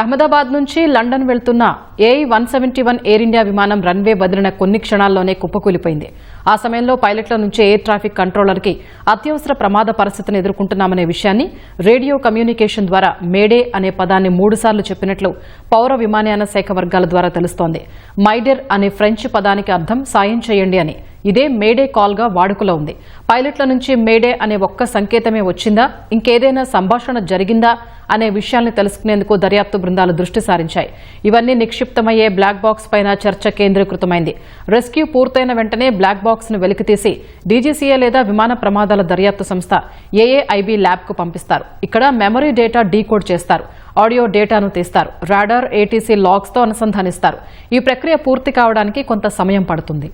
అహ్మదాబాద్ నుంచి లండన్ వెళ్తున్న A one seventy one Air India విమానం రన్వే వదిలిన కొన్ని క్షణాల్లోనే కుప్పకూలిపోయింది. ఆ సమయంలో పైలట్ల నుంచి ఎయిర్ ట్రాఫిక్ కంట్రోలర్కి అత్యవసర ప్రమాద పరిస్థితిని ఎదుర్కొంటున్నామనే విషయాన్ని రేడియో కమ్యూనికేషన్ ద్వారా మేడే అనే పదాన్ని మూడుసార్లు చెప్పినట్లు పౌర విమానయాన శాఖ వర్గాల ద్వారా తెలుస్తోంది. మైడెర్ అనే ఫ్రెంచ్ పదానికి అర్థం సాయం చేయండి అని. ఇదే మేడే కాల్గా వాడుకలో ఉంది. పైలట్ల నుంచి మేడే అనే ఒక్క సంకేతమే వచ్చిందా? ఇంకేదైనా సంభాషణ జరిగిందా? అనే విషయాల్ని తెలుసుకునేందుకు దర్యాప్తు బృందాలు దృష్టి సారించాయి. ఇవన్నీ నిక్షిప్తమయ్యే బ్లాక్ బాక్స్ పైన చర్చ కేంద్రీకృతమైంది. రెస్క్యూ పూర్తయిన వెంటనే బ్లాక్ బాక్స్ను వెలికితీసి డీజీసీఏ లేదా విమాన ప్రమాదాల దర్యాప్తు సంస్థ ఏఏఐబీ ల్యాబ్కు పంపిస్తారు. ఇక్కడ మెమరీ డేటా డీకోడ్ చేస్తారు. ఆడియో డేటాను తీస్తారు. రాడార్ ఏటీసీ లాగ్స్తో అనుసంధానిస్తారు. ఈ ప్రక్రియ పూర్తి కావడానికి కొంత సమయం పడుతుంది.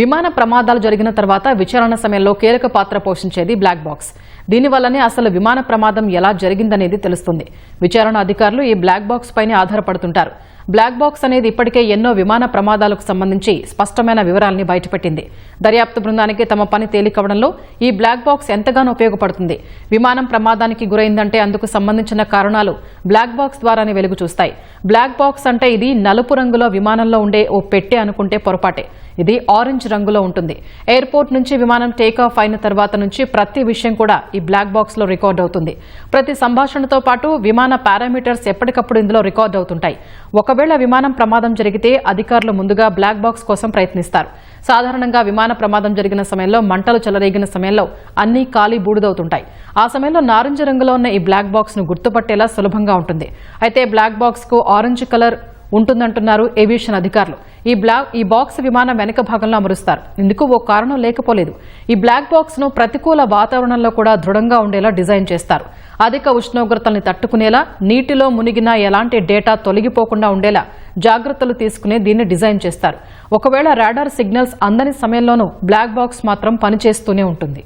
విమాన ప్రమాదాలు జరిగిన తర్వాత విచారణ సమయంలో కీలక పాత్ర పోషించేది బ్లాక్ బాక్స్. దీనివల్లనే అసలు విమాన ప్రమాదం ఎలా జరిగిందనేది తెలుస్తుంది. విచారణ అధికారులు ఈ బ్లాక్ బాక్స్ పైనే ఆధారపడుతుంటారు. బ్లాక్ బాక్స్ అనేది ఇప్పటికే ఎన్నో విమాన ప్రమాదాలకు సంబంధించి స్పష్టమైన వివరాల్ని బయటపెట్టింది. దర్యాప్తు బృందానికి తమ పని తేలికవడంలో ఈ బ్లాక్ బాక్స్ ఎంతగానో ఉపయోగపడుతుంది. విమానం ప్రమాదానికి గురైందంటే అందుకు సంబంధించిన కారణాలు బ్లాక్ బాక్స్ ద్వారానే వెలుగు చూస్తాయి బ్లాక్ బాక్స్ అంటే ఇది నలుపు రంగులో విమానంలో ఉండే ఓ పెట్టె అనుకుంటే పొరపాటే. ఇది ఆరెంజ్ రంగులో ఉంటుంది. ఎయిర్పోర్ట్ నుంచి విమానం టేకాఫ్ అయిన తర్వాత నుంచి ప్రతి విషయం కూడా ఈ బ్లాక్ బాక్స్లో రికార్డ్ అవుతుంది. ప్రతి సంభాషణతో పాటు విమాన పారామీటర్స్ ఎప్పటికప్పుడు ఇందులో రికార్డ్ అవుతుంటాయి. ఒకవేళ విమానం ప్రమాదం జరిగితే అధికారులు ముందుగా బ్లాక్ బాక్స్ కోసం ప్రయత్నిస్తారు. సాధారణంగా విమాన ప్రమాదం జరిగిన సమయంలో మంటలు చెలరేగిన సమయంలో అన్ని ఖాళీ బూడిదవుతుంటాయి. ఆ సమయంలో నారింజ రంగులో ఉన్న ఈ బ్లాక్ బాక్స్ను గుర్తుపట్టేలా సులభంగా ఉంటుంది. అయితే బ్లాక్ బాక్స్కు ఆరెంజ్ కలర్ ఉంటుందంటున్నారు ఏవియేషన్ అధికారులు. ఈ బ్లాక్ ఈ బాక్స్ విమానం వెనక భాగంలో అమరుస్తారు. ఇందుకు ఓ కారణం లేకపోలేదు. ఈ బ్లాక్ బాక్స్ను ప్రతికూల వాతావరణంలో కూడా దృఢంగా ఉండేలా డిజైన్ చేస్తారు. అధిక ఉష్ణోగ్రతల్ని తట్టుకునేలా నీటిలో మునిగినా ఎలాంటి డేటా తొలగిపోకుండా ఉండేలా జాగ్రత్తలు తీసుకునే దీన్ని డిజైన్ చేస్తారు. ఒకవేళ రాడార్ సిగ్నల్స్ అందని సమయంలోనూ బ్లాక్ బాక్స్ మాత్రం పనిచేస్తూనే ఉంటుంది.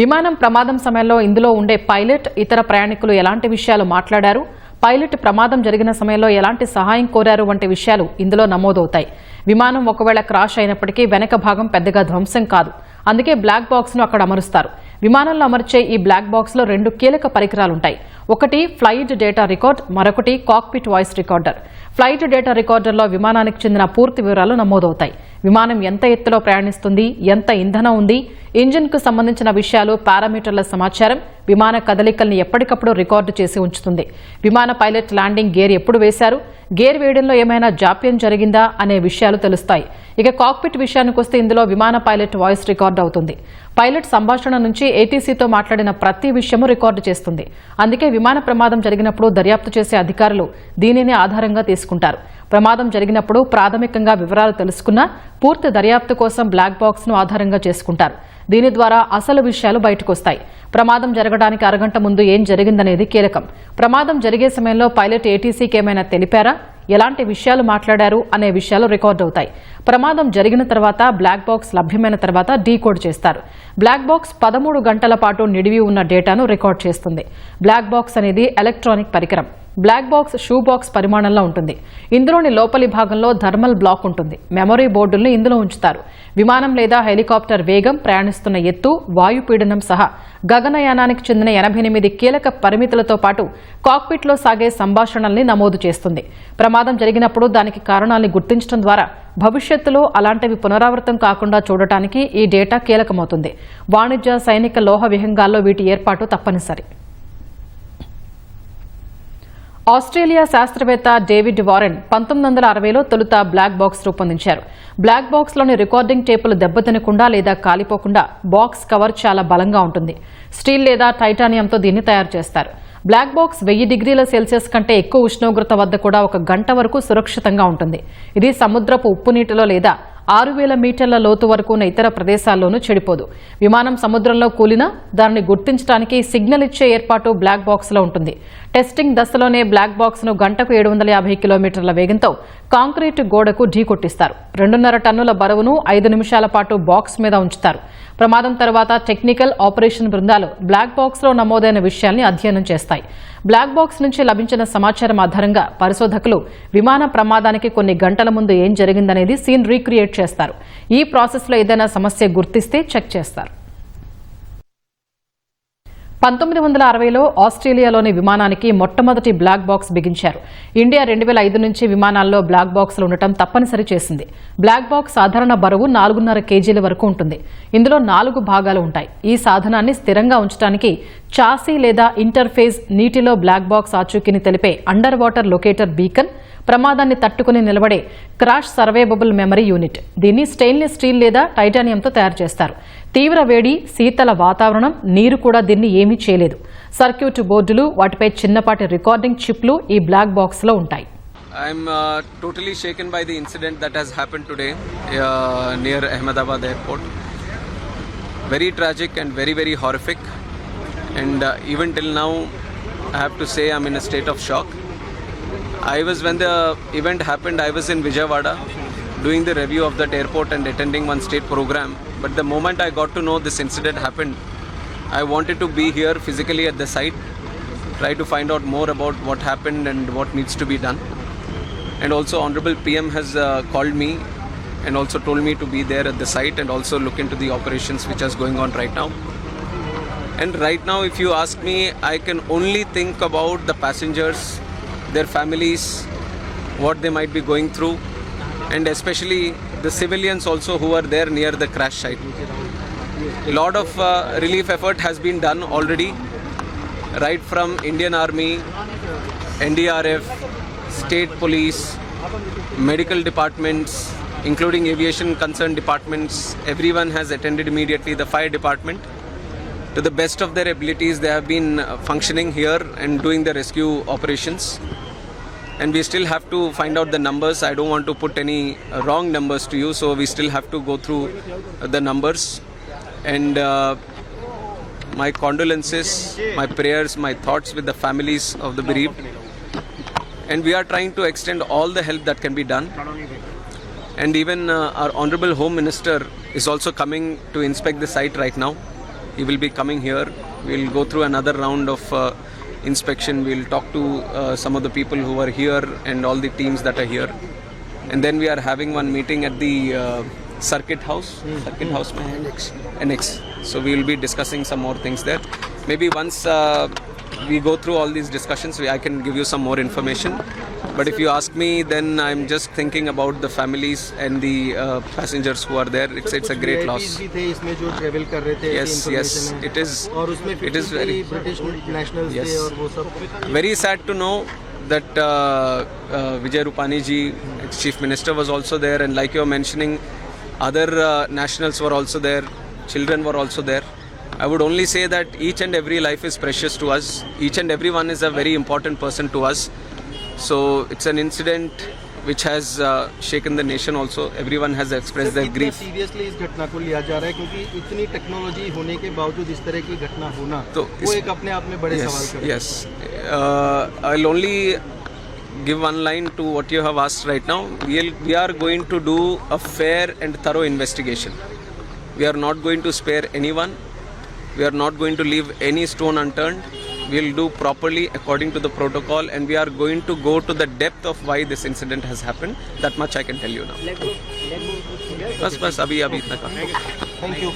విమానం ప్రమాదం సమయంలో ఇందులో ఉండే పైలట్ ఇతర ప్రయాణికులు ఎలాంటి విషయాలు మాట్లాడారు? పైలట్ ప్రమాదం జరిగిన సమయంలో ఎలాంటి సహాయం కోరారు వంటి విషయాలు ఇందులో నమోదవుతాయి. విమానం ఒకవేళ క్రాష్ అయినప్పటికీ వెనక భాగం పెద్దగా ధ్వంసం కాదు. అందుకే బ్లాక్ బాక్స్ను అక్కడ అమరుస్తారు. విమానంలో అమర్చే ఈ బ్లాక్ బాక్స్లో రెండు కీలక పరికరాలు ఉంటాయి ఒకటి ఫ్లైట్ డేటా రికార్డ్ మరొకటి cockpit voice recorder. Flight data రికార్డర్లో విమానానికి చెందిన పూర్తి వివరాలు నమోదవుతాయి. విమానం ఎంత ఎత్తులో ప్రయాణిస్తుంది ఎంత ఇంధనం ఉంది ఇంజిన్కు సంబంధించిన విషయాలు పారామీటర్ల సమాచారం విమాన కదలికల్ని ఎప్పటికప్పుడు రికార్డు చేసి ఉంచుతుంది. విమాన పైలట్ ల్యాండింగ్ గేర్ ఎప్పుడు వేశారు గేర్ వేయడంలో ఏమైనా జాప్యం జరిగిందా అనే విషయాలు తెలుస్తాయి. ఇక కాక్పిట్ విషయానికి వస్తే ఇందులో విమాన పైలట్ వాయిస్ రికార్డు అవుతుంది. పైలట్ సంభాషణ నుంచి ఏటీసీతో మాట్లాడిన ప్రతి విషయము రికార్డు చేస్తుంది. అందుకే విమాన ప్రమాదం జరిగినప్పుడు దర్యాప్తు చేసే అధికారులు దీనిని ఆధారంగా తీసుకుంటారు. ప్రమాదం జరిగినప్పుడు ప్రాథమికంగా వివరాలు తెలుసుకున్నా పూర్తి దర్యాప్తు కోసం బ్లాక్ బాక్స్ను ఆధారంగా చేసుకుంటారు. దీని ద్వారా అసలు విషయాలు బయటకొస్తాయి. ప్రమాదం జరగడానికి అరగంట ముందు ఏం జరిగిందనేది కీలకం. ప్రమాదం జరిగే సమయంలో పైలట్ ఏటీసీకి ఏమైనా తెలిపారా? ఎలాంటి విషయాలు మాట్లాడారు అనే విషయాలు రికార్డ్ అవుతాయి. ప్రమాదం జరిగిన తర్వాత బ్లాక్ బాక్స్ లభ్యమైన తర్వాత డీకోడ్ చేస్తారు. బ్లాక్ బాక్స్ పదమూడు గంటల పాటు నిడివి ఉన్న డేటాను రికార్డ్ చేస్తుంది. బ్లాక్ బాక్స్ అనేది ఎలక్ట్రానిక్ పరికరం. బ్లాక్ బాక్స్ షూ బాక్స్ పరిమాణంలో ఉంటుంది. ఇందులోని లోపలి భాగంలో థర్మల్ బ్లాక్ ఉంటుంది. మెమరీ బోర్డుల్ని ఇందులో ఉంచుతారు. విమానం లేదా హెలికాప్టర్ వేగం ప్రయాణిస్తున్న ఎత్తు వాయుపీడనం సహా గగనయానానికి చెందిన ఎనభై ఎనిమిది కీలక పరిమితులతో పాటు కాక్పిట్లో సాగే సంభాషణల్ని నమోదు చేస్తుంది. ప్రమాదం జరిగినప్పుడు దానికి కారణాన్ని గుర్తించడం ద్వారా భవిష్యత్తులో అలాంటివి పునరావృతం కాకుండా చూడటానికి ఈ డేటా కీలకమవుతుంది. వాణిజ్య సైనిక లోహ విహంగాల్లో వీటి ఏర్పాటు తప్పనిసరి. ఆస్ట్రేలియా శాస్త్రవేత్త డేవిడ్ వారెన్ పంతొమ్మిది వందల అరవైలో తొలుత బ్లాక్ బాక్స్ రూపొందించారు. బ్లాక్ బాక్స్లోని రికార్డింగ్ టేపులు దెబ్బతినకుండా లేదా కాలిపోకుండా బాక్స్ కవర్ చాలా బలంగా ఉంటుంది. స్టీల్ లేదా టైటానియంతో దీన్ని తయారు చేస్తారు. బ్లాక్ బాక్స్ వెయ్యి డిగ్రీల సెల్సియస్ కంటే ఎక్కువ ఉష్ణోగ్రత వద్ద కూడా ఒక గంట వరకు సురక్షితంగా ఉంటుంది. ఇది సముద్రపు ఉప్పు నీటిలో లేదా ఆరు వేల మీటర్ల లోతు వరకు ఉన్న ఇతర ప్రదేశాల్లోనూ చెడిపోదు. విమానం సముద్రంలో కూలినా దానిని గుర్తించడానికి సిగ్నల్ ఇచ్చే ఏర్పాటు బ్లాక్ బాక్స్లో ఉంటుంది. టెస్టింగ్ దశలోనే బ్లాక్ బాక్స్ను గంటకు ఏడు వందల యాభై కిలోమీటర్ల వేగంతో కాంక్రీట్ గోడకు ఢీకొట్టిస్తారు రెండున్నర టన్నుల బరువును ఐదు నిమిషాల పాటు బాక్స్ మీద ఉంచుతారు. ప్రమాదం తర్వాత టెక్నికల్ ఆపరేషన్ బృందాలు బ్లాక్ బాక్స్లో నమోదైన విషయాల్ని అధ్యయనం చేస్తాయి. బ్లాక్ బాక్స్ నుంచి లభించిన సమాచారం ఆధారంగా పరిశోధకులు విమాన ప్రమాదానికి కొన్ని గంటల ముందు ఏం జరిగిందనేది సీన్ రీక్రియేట్ చేస్తారు. ఈ ప్రాసెస్లో ఏదైనా సమస్య గుర్తిస్తే చెక్ చేస్తారు. పంతొమ్మిది వందల అరవైలో ఆస్ట్రేలియాలోని విమానానికి మొట్టమొదటి బ్లాక్ బాక్స్ బిగించారు. ఇండియా రెండు వేల ఐదు నుంచి విమానాల్లో బ్లాక్ బాక్స్లు ఉండటం తప్పనిసరి చేసింది. బ్లాక్ బాక్స్ సాధారణ బరువు నాలుగున్నర కేజీల వరకు ఉంటుంది. ఇందులో నాలుగు భాగాలు ఉంటాయి. ఈ సాధనాన్ని స్థిరంగా ఉంచడానికి చాసీ లేదా ఇంటర్ఫేస్ నీటిలో బ్లాక్ బాక్స్ ఆచూకీని తెలిపే అండర్ వాటర్ లొకేటర్ బీకన్ ప్రమాదాన్ని తట్టుకుని నిలబడే క్రాష్ సర్వేబుల్ మెమరీ యూనిట్. దీన్ని స్టెయిన్లెస్ స్టీల్ లేదా టైటానియంతో తయారు చేస్తారు. తీవ్ర వేడి శీతల వాతావరణం నీరు కూడా దీన్ని ఏమీ చేయలేదు. సర్క్యూట్ బోర్డులు వాటిపై చిన్నపాటి రికార్డింగ్ చిప్లు ఈ బ్లాక్ బాక్స్లో ఉంటాయి. I'm totally shaken by the incident that has happen today near Ahmedabad airport very tragic and very very horrific and even till now I have to say I'm in state of shock I was when the event happened I was in Vijayawada doing the review of that airport and attending one state program But the moment I got to know this incident happened, I wanted to be here physically at the site, try to find out more about what happened and what needs to be done. And also honorable pm has uh, called me and also told me to be there at the site and also look into the operations which is going on right now. And right now if you ask me i can only think about the passengers their families what they might be going through and especially the civilians also who are there near the crash site a lot of uh, relief effort has been done already right from indian army ndrf state police, medical departments, including aviation concerned departments, everyone has attended immediately. The fire department, to the best of their abilities, they have been uh, functioning here and doing the rescue operations. And we still have to find out the numbers. I don't want to put any uh, wrong numbers to you, so we still have to go through uh, the numbers. And uh, my condolences, my prayers, my thoughts with the families of the bereaved and we are trying to extend all the help that can be done and even uh, our honorable home minister is also coming to inspect the site right now he will be coming here we'll go through another round of uh, inspection we'll talk to uh, some of the people who are here and all the teams that are here. And then we are having one meeting at the uh, circuit house circuit house annex. Annex. So we will be discussing some more things there. Maybe once uh, we go through all these discussions we, i can give you some more information but if you ask me, then I'm just thinking about the families and the uh, passengers who are there. It's it's a great loss. Yes, yes, it is. It is very yes. Very sad to know that uh, uh, Vijay Rupani ji, chief minister, was also there, and like you were mentioning, other uh, nationals were also there, children were also there. I would only say that each and every life is precious to us. Each and every one is a very important person to us. So it's an incident which has uh, shaken the nation also. Everyone has expressed their grief. Seriously इस घटना को लिया जा रहा है क्योंकि इतनी technology होने के बावजूद इस तरह की घटना होना तो वो इस- एक अपने आप में बड़े सवाल Yes, खड़े yes. Uh, I'll only give one line to what you have asked right now. We'll, we are going to do a fair and thorough investigation. We are not going to spare anyone. We are not going to leave any stone unturned. we'll do properly according to the protocol and we are going to go to the depth of why this incident has happened. That much I can tell you now. Bas, bas, abhi, abhi. Thank you.